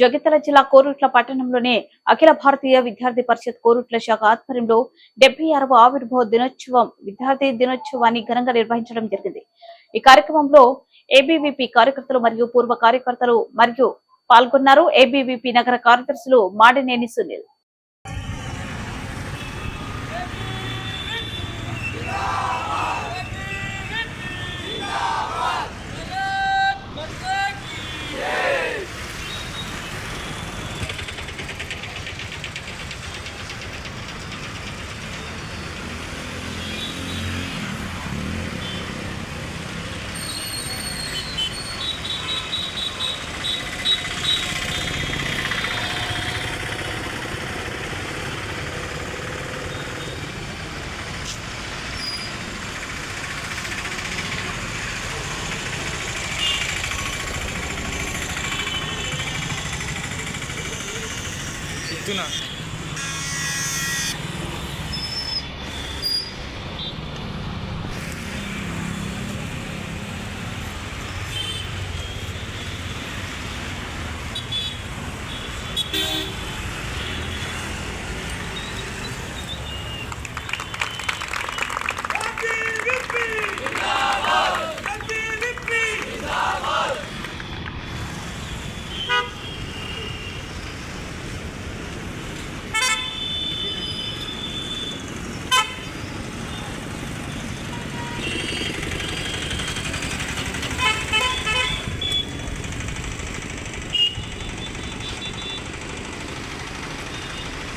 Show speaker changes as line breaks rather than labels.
జగిత్యాల జిల్లా కోరుట్ల పట్టణంలోనే అఖిల భారతీయ విద్యార్థి పరిషత్ కోరుట్ల శాఖ ఆధ్వర్యంలో డెబ్బై ఆరవ ఆవిర్భావ దినోత్సవం విద్యార్థి దినోత్సవాన్ని ఘనంగా నిర్వహించడం జరిగింది. ఈ కార్యక్రమంలో ఏబీవీపీ కార్యకర్తలు మరియు పూర్వ కార్యకర్తలు మరియు పాల్గొన్నారు. ఏబీవీపీ నగర కార్యదర్శులు మాడినేని సునీల్.
చెప్తున్నా